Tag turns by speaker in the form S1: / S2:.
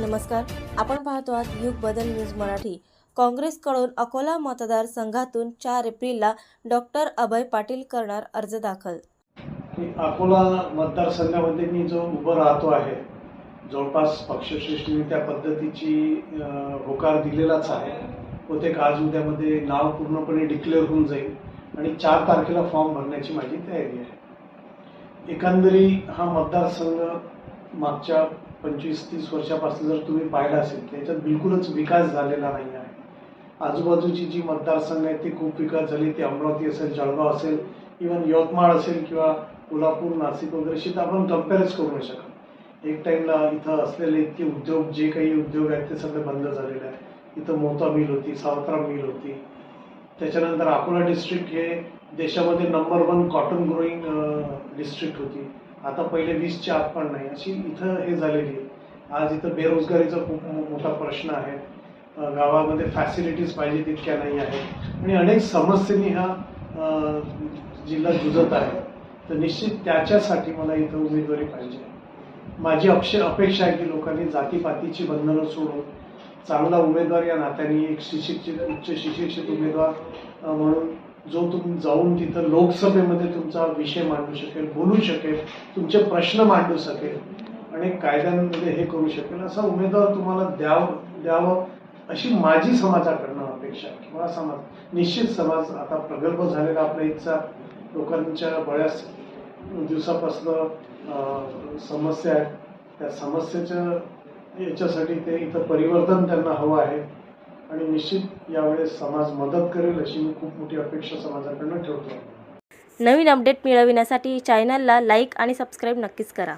S1: नमस्कार. आपण पाहतो आहात युग बदल न्यूज मराठी. काँग्रेसकडून अकोला मतदारसंघातून चार एप्रिलला डॉक्टर अभय पाटील करणार अर्ज दाखल.
S2: मी अकोला मतदारसंघामध्ये मी जो उभं राहतो आहे. जवळपास पक्षश्रेष्ठीने त्या पद्धतीची होकार दिलेलाच आहे. बहुतेक आज उद्यामध्ये नाव पूर्णपणे डिक्लेअर होऊन जाईल आणि चार तारखेला फॉर्म भरण्याची माझी तयारी आहे. एकंदरी हा मतदारसंघ मागच्या पंचवीस तीस वर्षापासून जर तुम्ही पाहिलं असेल तर याच्यात बिलकुलच विकास झालेला नाही आहे. आजूबाजूची जी मतदारसंघ आहेत ती खूप विकास झाली. ती अमरावती असेल जळगाव असेल इवन यवतमाळ असेल किंवा कोल्हापूर नाशिक वगैरेशी तर आपण कम्पेअरच करू नाही शकत. एक टाईमला इथं असलेले इतके उद्योग जे काही उद्योग आहेत ते सगळे बंद झालेले आहेत. इथं मोता मिल होती सावत्रा मिल होती. त्याच्यानंतर अकोला डिस्ट्रिक्ट हे देशामध्ये number one cotton growing district होती. आता पहिले वीसच्या आत पण नाही. अशी इथं हे झालेली आहे. आज इथं बेरोजगारीचा खूप मोठा प्रश्न आहे. गावामध्ये फॅसिलिटीज पाहिजे तितक्या नाही आहेत. आणि अनेक समस्यांनी हा जिल्हा जुजत आहे. तर निश्चित त्याच्यासाठी मला इथं उमेदवारी पाहिजे. माझी अक्ष अपेक्षा आहे की लोकांनी जातीपातीची बंधनं सोडून चांगला उमेदवार या नात्याने एक शिक्षित उच्च शिक्षित उमेदवार म्हणून जो तुम्ही जाऊन तिथं लोकसभेमध्ये तुमचा विषय मांडू शकेल बोलू शकेल तुमचे प्रश्न मांडू शकेल आणि कायद्यांमध्ये हे करू शकेल असा उमेदवार तुम्हाला द्याव द्यावं अशी माझी समाजाकडनं अपेक्षा किंवा समाज निश्चित समाज आता प्रगल्भ झालेला आपल्या इथचा लोकांच्या बऱ्याच दिवसापासनं समस्या आहेत. त्या समस्येच्या याच्यासाठी ते इथं परिवर्तन त्यांना हवं आहे. आणि निश्चित यावेळेस समाज मदत करेल अशी मी खूप मोठी अपेक्षा समाजाकडनं ठेवतो.
S1: नवीन अपडेट मिळविण्यासाठी चॅनलला लाईक आणि सबस्क्राईब नक्कीच करा.